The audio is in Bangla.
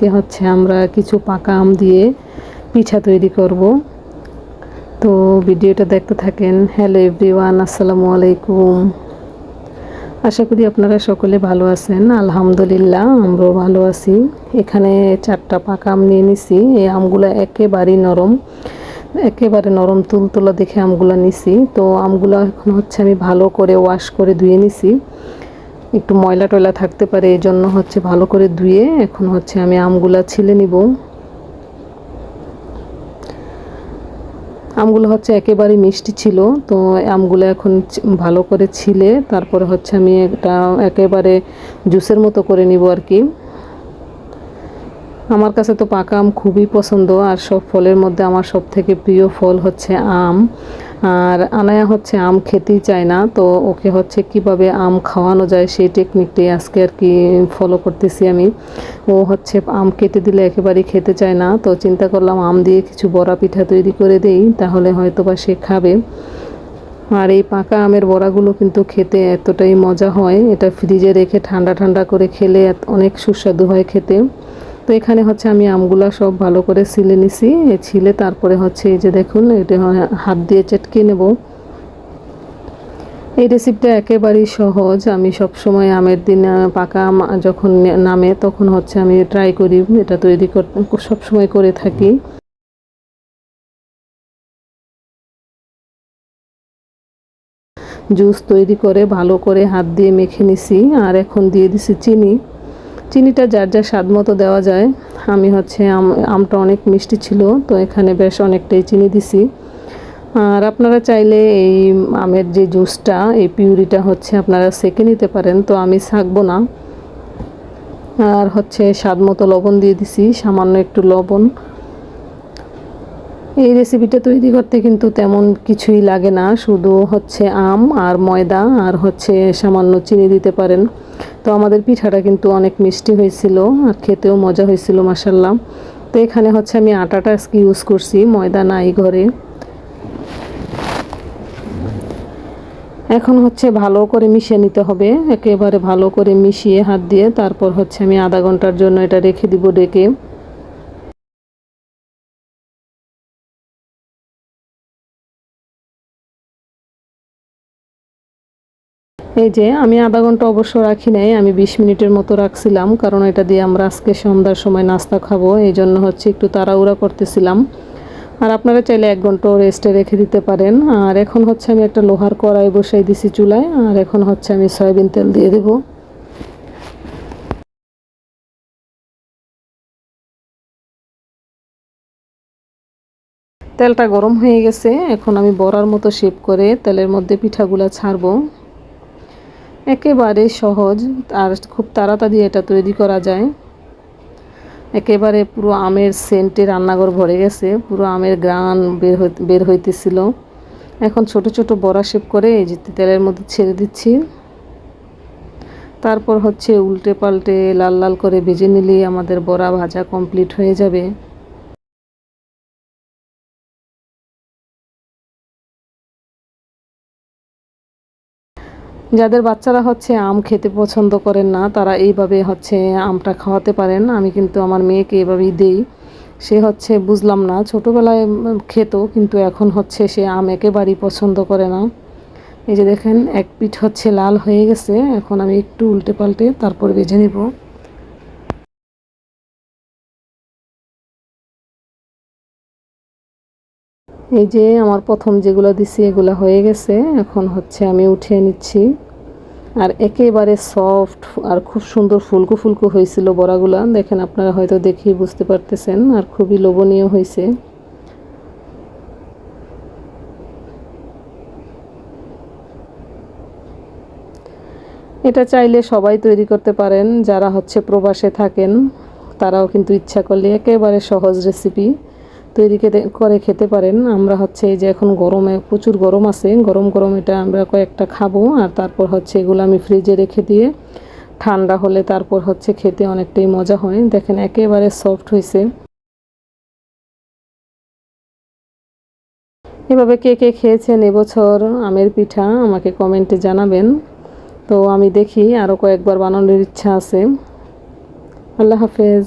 আজকে হচ্ছে আমরা কিছু পাকা আম দিয়ে পিঠা তৈরি করব। তো ভিডিওটা দেখতে থাকেন। হ্যালো এভরিওয়ান আসসালামু আলাইকুম। আশা করি আপনারা সকলে ভালো আছেন। আলহামদুলিল্লাহ, আমরাও ভালো আছি। এখানে চারটা পাকা আম নিয়ে নিছি। এই আমগুলো একেবারেই নরম। একেবারে নরম তুলতুলা দেখে আমগুলো নিছি। তো আমগুলো এখন হচ্ছে আমি ভালো করে ওয়াশ করে ধুয়ে নিছি। একটু ময়লা টয়লা থাকতে পারে, এই জন্য হচ্ছে ভালো করে ধুয়ে এখন হচ্ছে আমি আমগুলা ছিলে নিব। আমগুলো হচ্ছে একেবারে মিষ্টি ছিল, তো আমগুলো এখন ভালো করে ছিলে, তারপরে হচ্ছে আমি একটা একেবারে জুসের মতো করে নিব আর কি। আমার কাছে তো পাকা আম খুবই পছন্দ, আর সব ফলের মধ্যে আমার সব থেকে প্রিয় ফল হচ্ছে আম। আর আনায়া হচ্ছে আম খেতেই চায় না, তো ওকে হচ্ছে কীভাবে আম খাওয়ানো যায় সেই টেকনিকটাই আজকে আর কি ফলো করতেছি আমি। ও হচ্ছে আম কেটে দিলে একেবারেই খেতে চায় না, তো চিন্তা করলাম আম দিয়ে কিছু বড়া পিঠা তৈরি করে দেই, তাহলে হয়তো বা সে খাবে। আর এই পাকা আমের বড়াগুলো কিন্তু খেতে এতটাই মজা হয়, এটা ফ্রিজে রেখে ঠান্ডা ঠান্ডা করে খেলে অনেক সুস্বাদু হয় খেতে। তো এখানে হচ্ছে আমি আমগুলা সব ভালো করে ছিলে নিছি। ছিলে তারপরে হচ্ছে এই যে দেখুন, এটা হাত দিয়ে চেটকে নেব। এই রেসিপিটা একেবারেই সহজ। আমি সব সময় আমের দিন পাকা যখন নামে তখন হচ্ছে আমি ট্রাই করি, এটা তৈরি করতে সবসময় করে থাকি। জুস তৈরি করে ভালো করে হাত দিয়ে মেখে নিছি। আর এখন দিয়ে দিছি চিনি। চিনিটা যার যার স্বাদ মতো দেওয়া যায়। আমি হচ্ছে আম, আমটা অনেক মিষ্টি ছিল, তো এখানে বেশ অনেকটাই চিনি দিছি। আর আপনারা চাইলে এই আমের যে জুসটা, এই পিউরিটা হচ্ছে আপনারা সেকে নিতে পারেন, তো আমি ছাকবো না। আর হচ্ছে স্বাদ মতো লবণ দিয়ে দিছি, সামান্য একটু লবণ। এই রেসিপিটা তৈরি করতে কিন্তু তেমন কিছুই লাগে না, শুধু হচ্ছে আম আর ময়দা আর হচ্ছে সামান্য চিনি দিতে পারেন। তো আমাদের পিঠাটা কিন্তু অনেক মিষ্টি হয়েছিল আর খেতেও মজা হয়েছিল মাসাল্লাম তো এখানে হচ্ছে আমি আটাটা আজকে ইউজ করছি ময়দা নাই ঘরে। এখন হচ্ছে ভালো করে মিশিয়ে নিতে হবে, একেবারে ভালো করে মিশিয়ে হাত দিয়ে। তারপর হচ্ছে আমি আধা ঘণ্টার জন্য এটা রেখে দিব ডেকে। এই যে আমি আধা ঘণ্টা অবশ্য রাখি নাই, আমি বিশ মিনিটের মতো রাখছিলাম, কারণ এটা দিয়ে আমরা আজকে সন্ধ্যার সময় নাস্তা খাব, এই জন্য হচ্ছে একটু তাড়াহুড়া করতেছিলাম। আর আপনারা চাইলে এক ঘণ্টা রেস্টে রেখে দিতে পারেন। আর এখন হচ্ছে আমি একটা লোহার কড়াই বসাই দিছি চুলায়, আর এখন হচ্ছে আমি সয়াবিন তেল দিয়ে দেব। তেলটা গরম হয়ে গেছে, এখন আমি বড়ার মতো শেপ করে তেলের মধ্যে পিঠাগুলা ছাড়বো। একেবারে সহজ আর খুব তাড়াতাড়ি এটা তৈরি করা যায়। একেবারে পুরো আমের সেন্টে রান্নাঘর ভরে গেছে, পুরো আমের গ্রান বের বের হইতেছিল। এখন ছোট ছোট বড়া শেপ করে এই যে তেলের মধ্যে ছেড়ে দিচ্ছি। তারপর হচ্ছে উল্টে পাল্টে লাল লাল করে ভেজে নিলেই আমাদের বড়া ভাজা কমপ্লিট হয়ে যাবে। যাদের বাচ্চারা হচ্ছে আম খেতে পছন্দ করেন না, তারা এইভাবে হচ্ছে আমটা খাওয়াতে পারেন। আমি কিন্তু আমার মেয়েকে এভাবেই দেই। সে হচ্ছে বুঝলাম না, ছোটোবেলায় খেত, কিন্তু এখন হচ্ছে সে আম একেবারেই পছন্দ করে না। এই যে দেখেন, এক পিঠ হচ্ছে লাল হয়ে গেছে। এখন আমি একটু উল্টে পাল্টে তারপর বেজে নিব। এই যে আমার প্রথম যেগুলো দিছি, এগুলো হয়ে গেছে। এখন হচ্ছে আমি উঠিয়ে নিচ্ছি। আর একেবারে সফট আর খুব সুন্দর ফুলকো ফুলকো হয়েছিল বড়াগুলা। দেখেন আপনারা হয়তো দেখেই বুঝতে পারতেছেন, আর খুবই লোভনীয় হয়েছে। এটা চাইলে সবাই তৈরি করতে পারেন, যারা হচ্ছে প্রবাসে থাকেন, তারাও কিন্তু ইচ্ছা করলে একেবারে সহজ রেসিপি তৈরি করে খেতে পারেন। আমরা হচ্ছে এই যে এখন গরমে প্রচুর গরম আছে। গরম গরম এটা আমরা কয়েকটা খাব আর তারপর হচ্ছে এগুলো আমি ফ্রিজে রেখে দিয়ে ঠান্ডা হলে তারপর হচ্ছে খেতে অনেকটাই মজা হয়। দেখেন একেবারে সফট হয়েছে এভাবে কে কে খেয়েছেন এবছর আমের পিঠা আমাকে কমেন্টে জানাবেন। তো আমি দেখি আরও কয়েকবার বানানোর ইচ্ছা আছে। আল্লাহ হাফেজ।